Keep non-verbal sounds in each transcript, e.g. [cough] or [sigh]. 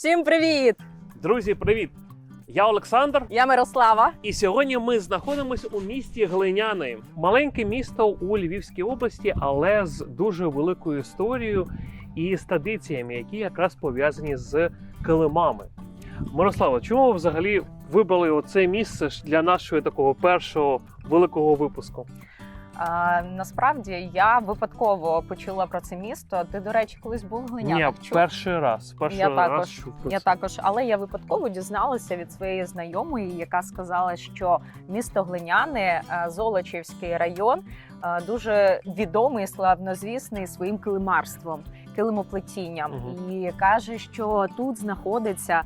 Всім привіт! Друзі, привіт! Я Олександр, Я Мирослава. і сьогодні ми знаходимося у місті Глиняни. Маленьке місто у Львівській області, але з дуже великою історією і з традиціями, які якраз пов'язані з килимами. Мирослава, чому ви взагалі вибрали оце місце для нашого такого першого великого випуску? А, насправді я випадково почула про це місто. Ти, до речі, колись був глиняк? Ні, Чув? перший раз. Перший Я раз також. чув про Я також, але я випадково дізналася від своєї знайомої, яка сказала, що місто Глиняни, е, Золочівський район, дуже відомий, славнозвісний своїм килимарством, килимоплетінням. угу. І каже, що тут знаходиться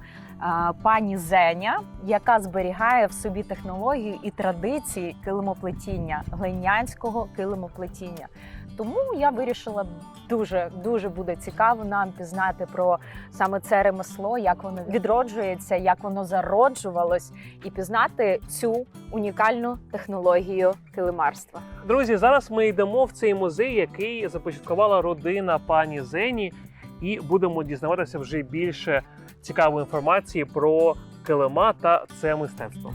пані Зеня, яка зберігає в собі технології і традиції килимоплетіння, глинянського килимоплетіння. Тому я вирішила дуже дуже буде цікаво нам пізнати про саме це ремесло, як воно відроджується, як воно зароджувалось, і пізнати цю унікальну технологію килимарства. Друзі, зараз ми йдемо в цей музей, який започаткувала родина пані Зені, і будемо дізнаватися вже більше цікавої інформації про килима та це мистецтво.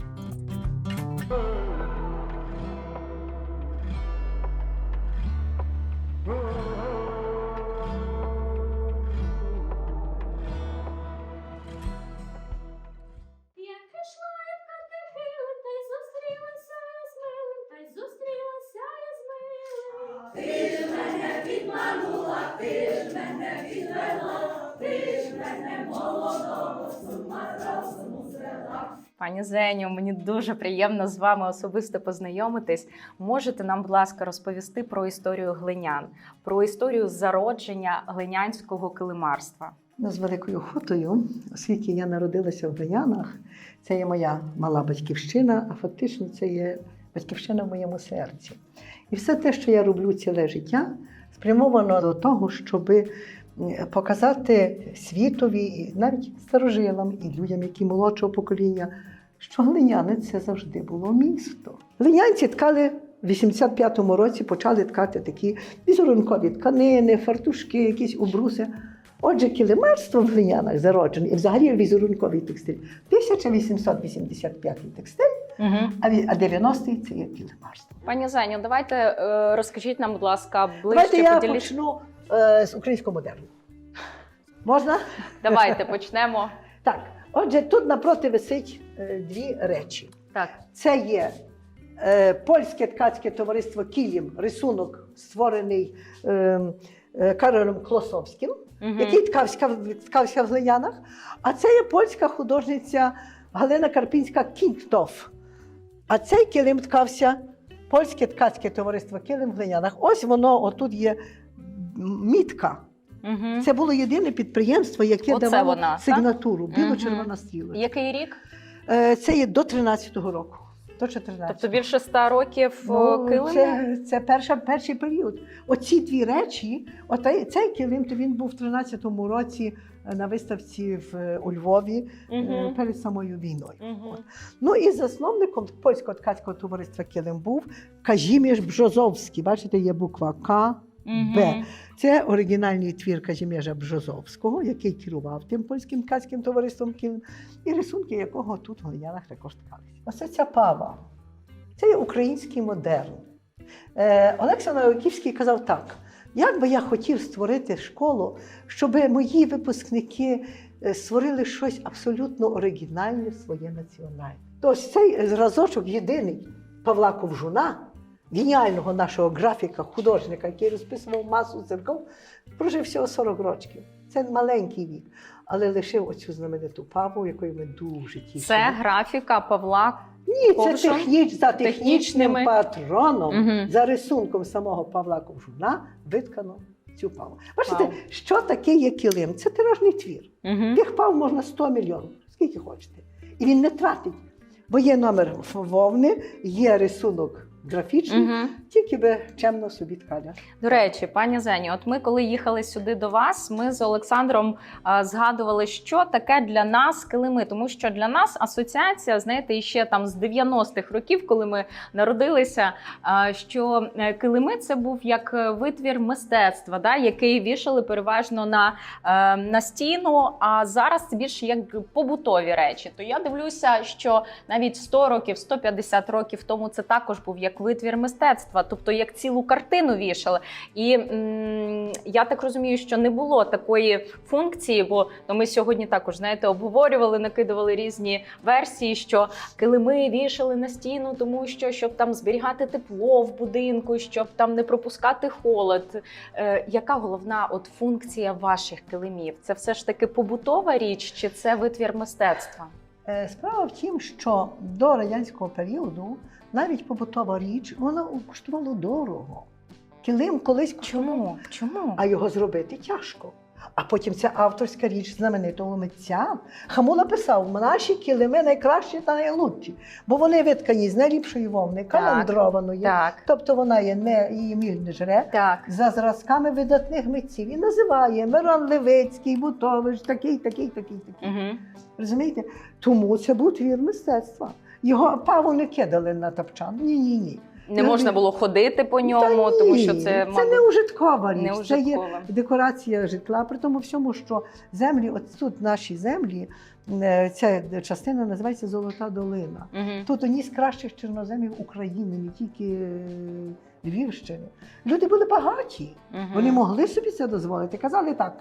Пані Зеню, мені дуже приємно з вами особисто познайомитись. Можете нам, будь ласка, розповісти про історію глинян, про історію зародження глинянського килимарства. Ну, з великою охотою, оскільки я народилася в Глинянах, це є моя мала батьківщина, а фактично це є батьківщина в моєму серці. І все те, що я роблю ціле життя, спрямовано до того, щоб показати світові, і навіть старожилам і людям, які молодшого покоління, що глиняне це завжди було місто. Глинянці ткали в 85-му році, почали ткати такі візерункові тканини, фартушки, якісь убруси. Отже, килимарство в глинянах зароджене, і взагалі візерунковий текстиль. 1885 текстиль, Угу. а ві- а 90-й це є килимарство. Пані Зеню, давайте е, розкажіть нам, будь ласка, ближче Давайте я поділіться. почну е, з українського модерну. Можна? Давайте почнемо. Так. Отже, тут напроти висить е, дві речі. Так. Це є е, польське ткацьке товариство Кілім, рисунок, створений е, е, Каролем Клосовським. Угу. який ткався, ткався в глинянах. А це є польська художниця Галина Карпінська Кінктоф. А цей килим ткався польське ткацьке товариство Килим в глинянах. Ось воно, отут є мітка. Угу. Це було єдине підприємство, яке Оце давало вона, сигнатуру, біло-червона стрілочка. Який рік? Е, Це є до 13-го року. До 14 Тобто більше ста років Ну, ну, килиму? це, це перша, перший період. Оці дві речі, отай, цей килим, то він був в 13-му році е, на виставці в, е, у Львові е, Угу. перед самою війною. Угу. Ну і засновником польського ткацького товариства Килим був Казіміш Бжозовський. Бачите, є буква К. Б. Це оригінальний твір Казіміжа Бжозовського, який керував тим польським ткацьким товариством і рисунки якого тут в Глинянах також ткалися. Оце ця пава. Це є український модерн. Е, Олекса Новиківський казав так: як би я хотів створити школу, щоб мої випускники е, створили щось абсолютно оригінальне, своє національне. То ось цей зразочок єдиний Павла Ковжуна, геніального нашого графіка, художника, який розписував масу церков, прожив всього 40 років. Це маленький вік, але лишив оцю знамениту паву, якою ми дуже тішимо. Це графіка Павла. Ні, це техніч, за технічним Технічними. патроном, Мгм. за рисунком самого Павла Ковжуна виткано цю паву. Бачите, Вау. що таке є килим? Це тиражний твір. Угу. Тих пав можна 100 мільйонів, скільки хочете. І він не тратить. Бо є номер вовни, є рисунок графічний, Угу. Тільки би чемно собі ткаля. До речі, пані Зені, от ми коли їхали сюди до вас, ми з Олександром а, згадували, що таке для нас килими, тому що для нас асоціація, знаєте, іще там з 90-х років, коли ми народилися, а, що е, килими це був як е, витвір мистецтва, да, який вішали переважно на, е, на стіну. А зараз це більше як побутові речі. То я дивлюся, що навіть 100 років, 150 років тому це також був як витвір мистецтва, тобто як цілу картину вішали. І м, я так розумію, що не було такої функції, бо ну, ми сьогодні також знаєте обговорювали, накидували різні версії, що килими вішали на стіну, тому що щоб там зберігати тепло в будинку, щоб там не пропускати холод. Е, яка головна от функція ваших килимів? Це все ж таки побутова річ, чи це витвір мистецтва? Е, Справа в тім, що до радянського періоду навіть побутова річ вона коштувала дорого. Килим колись Чому? Чому? а його зробити тяжко. А потім ця авторська річ знаменитого митця. Хамула писав, наші килими найкращі та найлучші, бо вони виткані з найліпшої вовни, каландрованої. Так, Тобто вона є не її міль не жре. так. За зразками видатних митців і називає Мирон Левицький, Бутович, такий, такий, такий, такий. Угу. Розумієте? Тому це був твір мистецтва. Його паву не кидали на тапчан. Ні, ні, ні. Не можна було ходити по ньому, Та тому що це, це мабуть, не ужиткова річ. не Це є декорація житла. При тому всьому, що землі, от тут наші землі, е, ця частина називається Золота долина. Мгм. Тут одні з кращих чорноземів України, не тільки е, Львівщини. Люди були багаті. Мгм. Вони могли собі це дозволити. Казали так: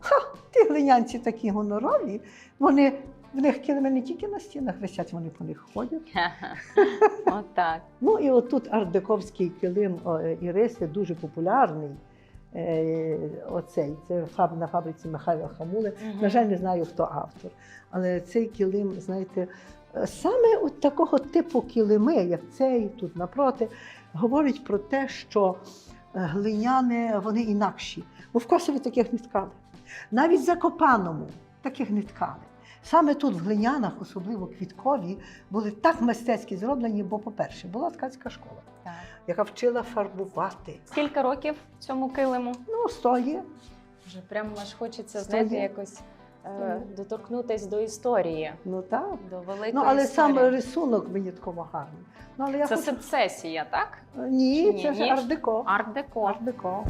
ха, ті глинянці такі гонорові, вони в них килими не тільки на стінах висять, вони по них ходять. Отак. Ну і отут ардековський килим о, Іриси дуже популярний. Е, оцей це на фабриці Михайла Хамули. На жаль, не знаю, хто автор. Але цей килим, знаєте, е, саме от такого типу килими, як цей тут напроти, говорить про те, що е, глиняни вони інакші. Бо в Косові таких не ткали. Навіть в Закопаному таких не ткали. Саме тут, в глинянах, особливо квіткові, були так мистецькі зроблені, бо, по-перше, була ткацька школа, Так. яка вчила фарбувати. Скільки років цьому килиму? Ну, стоє. Вже прямо аж хочеться, Стоє. знаєте, якось е, доторкнутись до історії, Ну так. до великої Ну, але історії. сам рисунок винятково гарний. Ну, але я Це хочу... сецесія, так? Ні, Ні, це ж ні. ардеко. Арт-деко.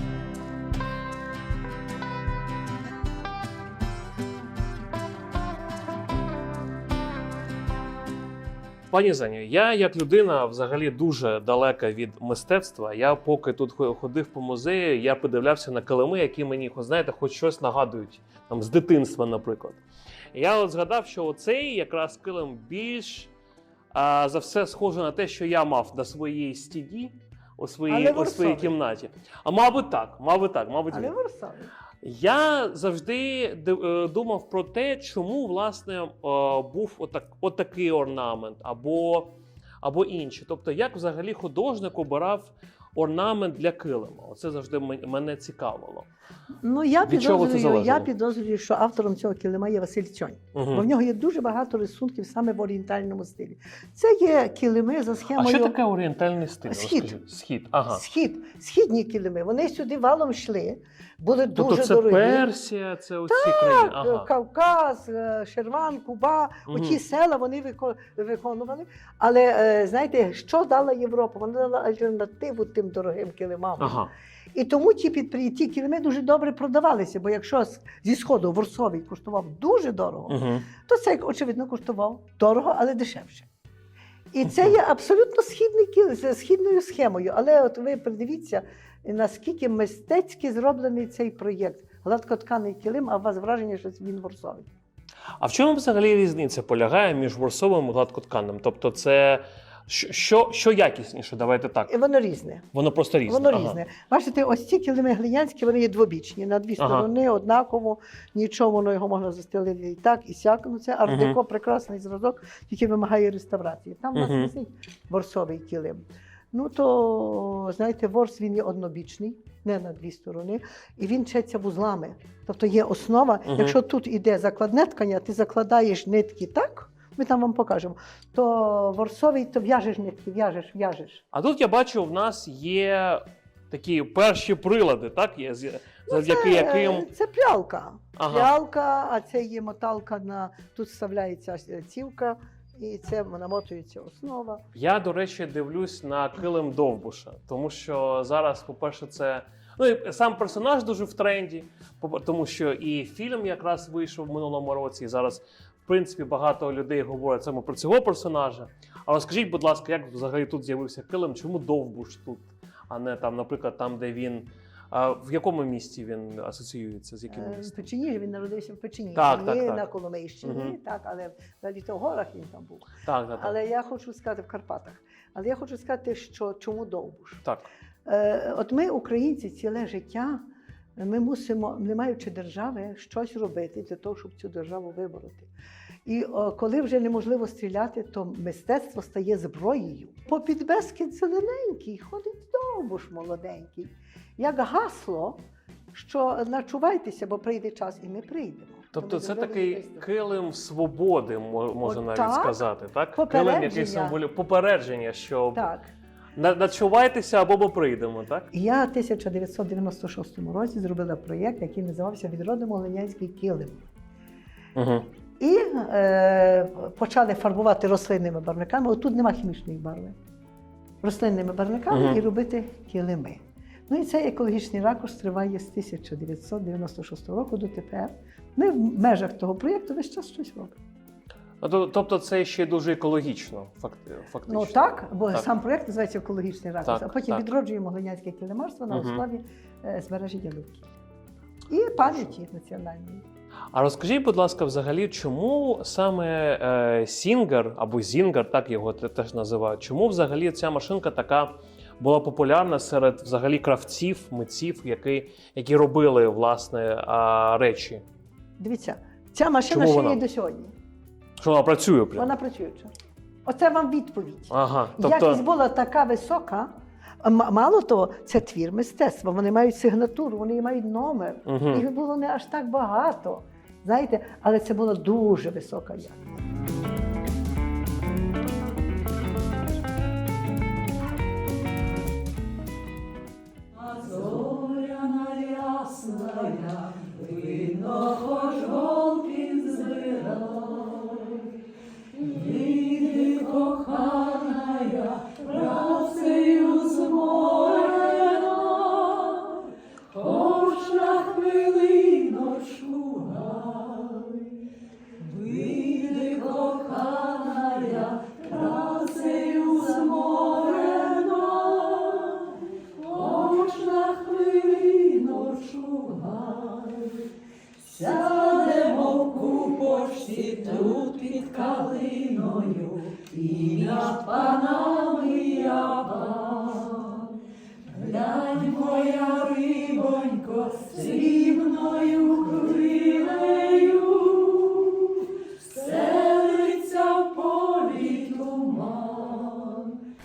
Пані Зеню, я як людина взагалі дуже далека від мистецтва. Я поки тут ходив по музею, я подивлявся на килими, які мені, знаєте, хоч щось нагадують там з дитинства, наприклад. Я от згадав, що оцей якраз килим більш а, за все схоже на те, що я мав на своїй стіді у своїй, у своїй кімнаті. А мабуть, так, мабуть, так, мабуть, Але він. Я завжди е, думав про те, чому власне е, був отак, отакий орнамент або, або інший. Тобто, як взагалі художник обирав орнамент для килима. Оце завжди мене цікавило. Ну, я Від підозрюю, я підозрюю, що автором цього килима є Василь Цьонь. Бо в Угу. нього є дуже багато рисунків саме в орієнтальному стилі. Це є килими за А схемою. що таке орієнтальний стиль? Схід. Розкажіть. Схід. Ага. Схід, східні килими. Вони сюди валом йшли, були Тобто дуже це дорогі. Персія, це оці країни. Ага. Кавказ, е, Шерван, Куба, Мгм. оті села вони виконували. Але е, знаєте, що дала Європа? Вона дала альтернативу тим дорогим килимам. Ага. І тому ті підпри... ті килими дуже добре продавалися. Бо якщо зі сходу Ворсовий коштував дуже дорого, Угу. то цей, очевидно, коштував дорого, але дешевше. І це є абсолютно східний кіл східною схемою. Але от ви придивіться, наскільки мистецьки зроблений цей проєкт. Гладкотканий килим, а у вас враження, що він ворсовий. А в чому взагалі різниця полягає між ворсовим і гладкотканним? Тобто, це що, що, що якісніше? Давайте так. І воно різне. Воно просто різне. Воно Ага. різне. Бачите, ось ці килими глинянські, вони є двобічні, на дві Ага. сторони, однаково, нічого воно його можна застелити і так, і сяк. Ну це ардеко, прекрасний зразок, який вимагає реставрації. Там у нас висить ворсовий килим. Ну то, знаєте, ворс він є однобічний, не на дві сторони, і він четься вузлами. Тобто є основа. Якщо тут іде закладне ткання, ти закладаєш нитки так, Ми там вам покажемо. То ворсовий, то в'яжеш нитки, в'яжеш, в'яжеш. А тут я бачу, в нас є такі перші прилади, так? Є, з- завдяки це, яким. е, це прялка. Ага. Прялка, а це є моталка на тут вставляється е, цівка, і це намотується основа. Я, до речі, дивлюсь на килим Довбуша, тому що зараз, по-перше, це. Ну і сам персонаж дуже в тренді, по- тому що і фільм якраз вийшов в минулому році, і зараз, принципі, багато людей говорять саме про цього персонажа. Але скажіть, будь ласка, як взагалі тут з'явився килим? Чому Довбуш тут, а не там, наприклад, там, де він. А в якому місті він асоціюється? З яким Е, містом? Печені він народився в Печені, Так, так, так. на Коломийщині, Мгм. так, але взагалі то в горах він там був. Так, так, так. Але я хочу сказати в Карпатах. Але я хочу сказати, що чому Довбуш? так. Е, От ми, українці, ціле життя, ми мусимо, не маючи держави, щось робити для того, щоб цю державу вибороти. І о, коли вже неможливо стріляти, то мистецтво стає зброєю. По підбескід зелененький, ходить довбуш молоденький. Як гасло, що начувайтеся, бо прийде час, і ми прийдемо. Тобто це такий килим свободи, мо- можна От навіть так. сказати, так? Попередження. Килим, який символює попередження, що Так. На- начувайтеся або ми прийдемо, так? Я в 1996 році зробила проєкт, який називався Відродимо Ленянський килим. Угу. І е, почали фарбувати рослинними барвниками. Отут нема хімічної барви. Рослинними барвниками Мгм. і робити килими. Ну і цей екологічний ракурс триває з 1996 року до тепер. Ми в межах того проєкту весь час щось робимо. Тобто це ще дуже екологічно, фактично. Ну так, бо Так. сам проєкт називається екологічний ракурс, Так, а потім так. відроджуємо глинянське килимарство на основі е, збереження довкілля. І пам'яті національної. А розкажіть, будь ласка, взагалі, чому саме е, Сінгер або Зінгер, так його теж називають, чому взагалі ця машинка така була популярна серед взагалі кравців, митців, які, які робили власне а, речі? Дивіться, ця машина Чому ще є до сьогодні. Що вона працює прямо? Вона працююча. Оце вам відповідь. Ага, Якість тобто, була така висока. Мало того, це твір мистецтва. Вони мають сигнатуру, вони мають номер. Угу. Їх було не аж так багато. Знаєте, але це була дуже висока якість.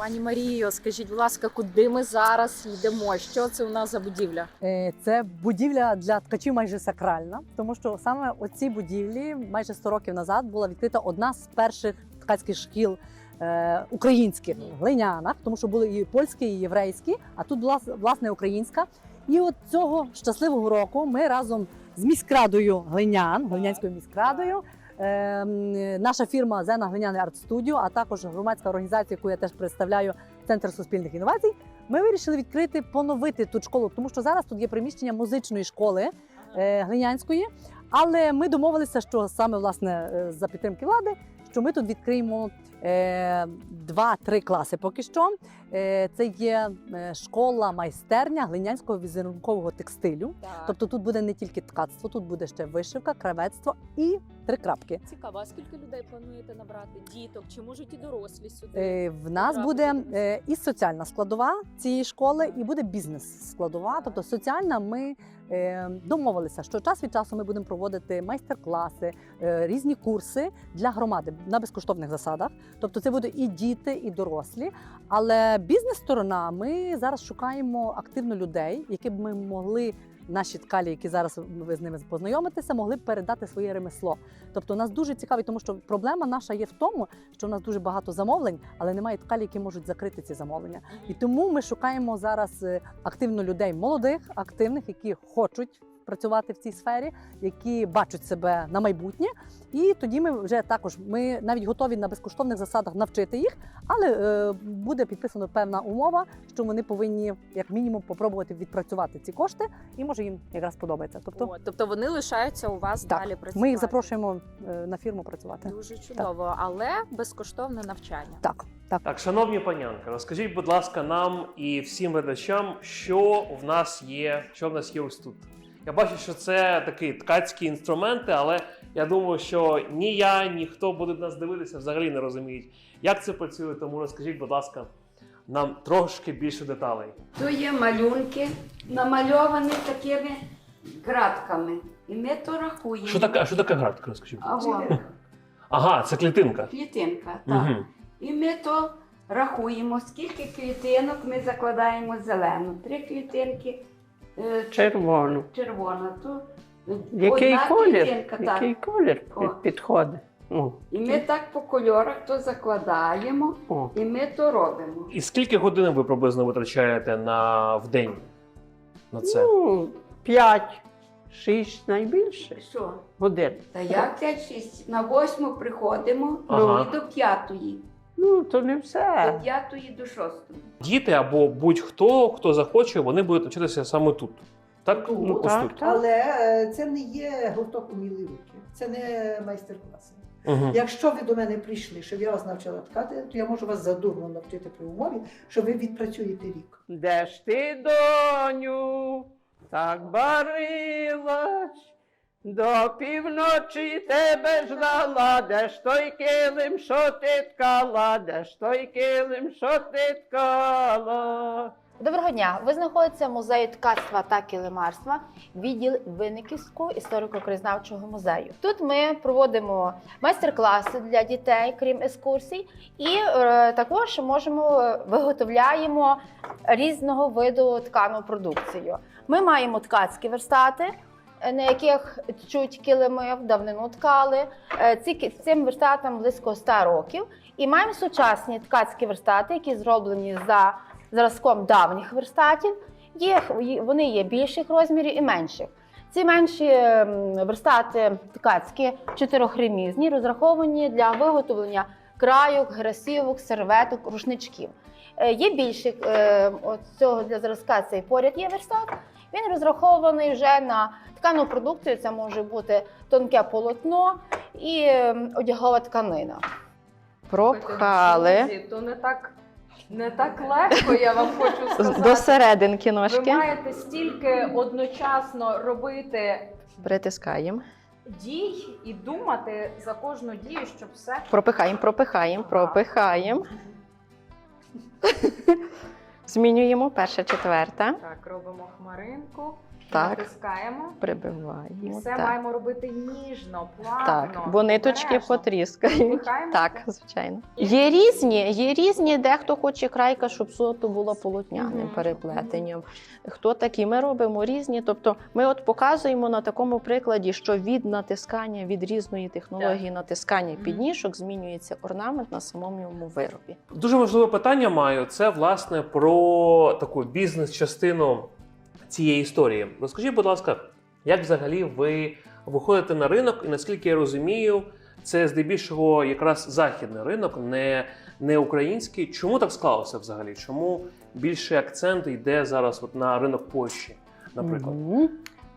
Пані Маріyo, скажіть, будь ласка, куди ми зараз йдемо? Що це у нас за будівля? Е, Це будівля для ткачів майже сакральна, тому що саме у цій будівлі майже 100 років назад була відкрита одна з перших ткацьких шкіл е, українських в глинянах, тому що були і польські, і єврейські, а тут була власне українська. І от цього щасливого року ми разом з міськрадою глинян, глинянською міськрадою. Е, м, Наша фірма Зена Глиняний Арт Студіо, а також громадська організація, яку я теж представляю, Центр суспільних інновацій. Ми вирішили відкрити, поновити тут школу, тому що зараз тут є приміщення музичної школи е, глинянської. Але ми домовилися, що саме власне е, за підтримки влади, що ми тут відкриємо е, два-три класи поки що. Це є школа майстерня глинянського візерункового текстилю. Тобто тут буде не тільки ткацтво, тут буде ще вишивка, кравецтво і три крапки. Цікаво, а скільки людей плануєте набрати? Діток? Чи можуть і дорослі сюди? Е, В нас буде е, і соціальна складова цієї школи, і буде бізнес складова. Тобто соціальна ми е, домовилися, що час від часу ми будемо проводити майстер-класи, е, різні курси для громади на безкоштовних засадах. Тобто це буде і діти, і дорослі. Але бізнес-сторона ми зараз шукаємо активно людей, які б ми могли наші ткалі, які зараз ви з ними познайомитеся, могли б передати своє ремесло. Тобто нас дуже цікаві, тому що проблема наша є в тому, що в нас дуже багато замовлень, але немає ткалі, які можуть закрити ці замовлення. І тому ми шукаємо зараз е, активно людей молодих, активних, які хочуть працювати в цій сфері, які бачать себе на майбутнє. І тоді ми вже також ми навіть готові на безкоштовних засадах навчити їх, але е, буде підписана певна умова, що вони повинні як мінімум попробувати відпрацювати ці кошти, і може їм якраз подобається. Тобто, О, тобто вони лишаються у вас Так, далі працювати. ми їх запрошуємо е, на фірму працювати. Дуже чудово, але безкоштовне навчання. Так, так. Так, шановні панянки, розкажіть, будь ласка, нам і всім глядачам, що в нас є, що в нас є ось тут. Я бачу, що це такі ткацькі інструменти, але я думаю, що ні я, ні хто буде нас дивитися, взагалі не розуміють, як це працює. Тому розкажіть, будь ласка, нам трошки більше деталей. То є малюнки, намальовані такими кратками. І ми то рахуємо. Що таке, що таке градка? Розкажіть. Або Ага, це клітинка. клітинка, так. Угу. І ми то рахуємо, скільки клітинок ми закладаємо зелену. Три клітинки Червону. червона. То Який одна колір? клітинка, так. Який колір О. підходить? О, І ми так по кольорах то закладаємо, о. і ми то робимо. І скільки годин ви приблизно витрачаєте на в день на це? Ну, п'ять, шість найбільше Що? годин. Та як 5-6? На восьму приходимо Ага. і до п'ятої. Ну, то не До все. п'ятої до шостої. Діти або будь-хто, хто захоче, вони будуть навчатися саме тут. Так? Тут, Ну, ось так. тут. Але е, це не є гурток умілі руки, це не майстер-класи. Угу. Якщо ви до мене прийшли, щоб я вас навчила ткати, то я можу вас задурно навчити при умові, що ви відпрацюєте рік. Де ж ти, доню, так барилась, до півночі тебе ждала, де ж той килим, що ти ткала, де ж той килим, що ти ткала. Доброго дня! Ви знаходитеся в музеї ткацтва та килимарства, відділ Винниківського історико-краєзнавчого музею. Тут ми проводимо майстер-класи для дітей, крім екскурсій, і е, також можемо виготовляємо різного виду ткану продукцію. Ми маємо ткацькі верстати. На яких тчуть килими, давнину ткали. Е, Ці цим верстатам близько 100 років. І маємо сучасні ткацькі верстати, які зроблені за зразком давніх верстатів. Є, вони є більших розмірів і менших. Ці менші ем, верстати ткацькі чотирьохремізні, розраховані для виготовлення крайок, грасівок, серветок, рушничків. Е, Є більших е, от цього для зразка цей поряд є верстат. Він розрахований вже на ткану продукцію. Це може бути тонке полотно і ем, одягова тканина. Пропхали То не так, не так легко, я вам хочу сказати. до серединки Ви маєте стільки одночасно робити Притискаємо. дій і думати за кожну дію, щоб все Пропихаємо, пропихаємо, пропихаємо. [laughs] Змінюємо перша, четверта. так робимо хмаринку, Так. натискаємо. І все так. маємо робити ніжно, плавно. Так, бо ниточки обережно. потріскають. Так, звичайно. Є різні, є різні, дехто хоче крайка, щоб суто було полотняним Мгм. переплетенням. Хто такі? Ми робимо різні. Тобто ми от показуємо на такому прикладі, що від натискання, від різної технології натискання підніжок змінюється орнамент на самому виробі. Дуже важливе питання маю. Це власне про таку бізнес-частину цієї історії. Розкажіть, будь ласка, як взагалі ви виходите на ринок, і наскільки я розумію, це здебільшого якраз західний ринок, не, не український. Чому так склалося взагалі? Чому більше акцент йде зараз от на ринок Польщі, наприклад? Мгм.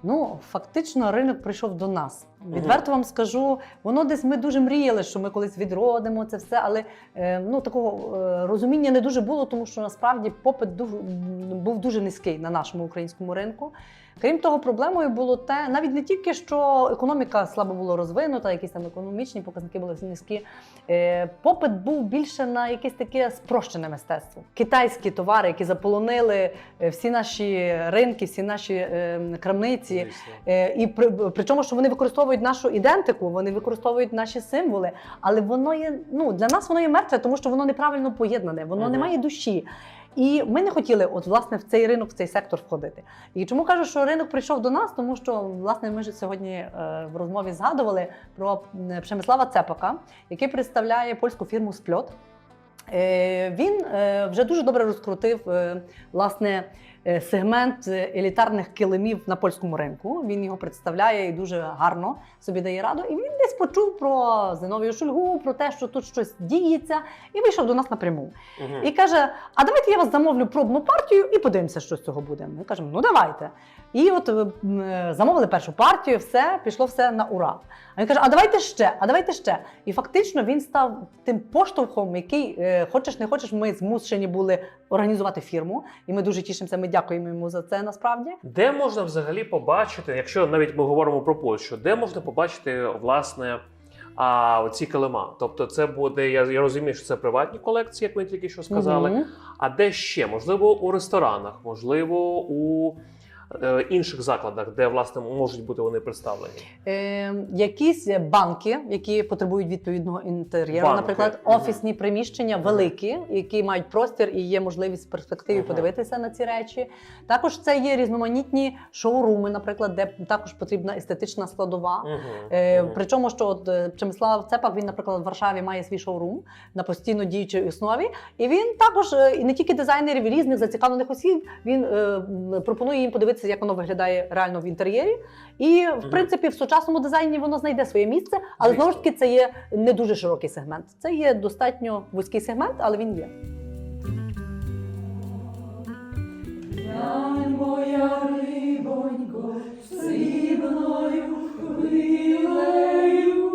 Ну, фактично, ринок прийшов до нас. Відверто вам скажу, воно десь ми дуже мріяли, що ми колись відродимо це все, але е, ну такого е, розуміння не дуже було, тому що насправді попит був дуже низький на нашому українському ринку. Крім того, проблемою було те, навіть не тільки що економіка слабо була розвинута, якісь там економічні показники були низькі. Е, попит був більше на якесь таке спрощене мистецтво. Китайські товари, які заполонили е, всі наші ринки, всі наші е, крамниці. І при, причому, що вони використовують нашу ідентику, вони використовують наші символи, але воно є ну для нас воно є мертве, тому що воно неправильно поєднане, воно Мгм. не має душі. І ми не хотіли, от власне, в цей ринок, в цей сектор входити. І чому кажу, що ринок прийшов до нас? Тому що власне ми ж сьогодні е, в розмові згадували про Пшемислава Цепака, який представляє польську фірму Спльот. Е, Він е, вже дуже добре розкрутив власне сегмент е, елітарних килимів на польському ринку. Він його представляє і дуже гарно собі дає раду. І він десь почув про Зиновію Шульгу, про те, що тут щось діється, і вийшов до нас напряму. Угу. І каже: А давайте я вас замовлю пробну партію і подивимося, що з цього буде. Ми кажемо, ну давайте. І от е, е, замовили першу партію, все пішло все на ура. А він каже: А давайте ще, а давайте ще. І фактично він став тим поштовхом, який е, хочеш не хочеш, ми змушені були організувати фірму. І ми дуже тішимося. Ми дякуємо йому за це насправді. Де можна взагалі побачити, якщо навіть ми говоримо про Польщу, де можна побачити власне а, оці килима? Тобто, це буде, я, я розумію, що це приватні колекції, як ми тільки що сказали. Мгм. А де ще? Можливо, у ресторанах, можливо, у інших закладах, де власне можуть бути вони представлені. Е, якісь банки, які потребують відповідного інтер'єру, наприклад, офісні приміщення великі, які мають простір і є можливість в перспективі Мгм. подивитися на ці речі. Також це є різноманітні шоуруми, наприклад, де також потрібна естетична складова. Мгм. Е, Мгм. Причому, що от е, Przemysław Цепак, він, наприклад, в Варшаві має свій шоурум на постійно діючій основі. І він також е, і не тільки дизайнерів, і різних зацікавлених осіб. Він е, пропонує їм подивитися, як воно виглядає реально в інтер'єрі. І в принципі в сучасному дизайні воно знайде своє місце, але знову ж таки це є не дуже широкий сегмент. Це є достатньо вузький сегмент, але він є. Моя рибонько, срібною хвилею,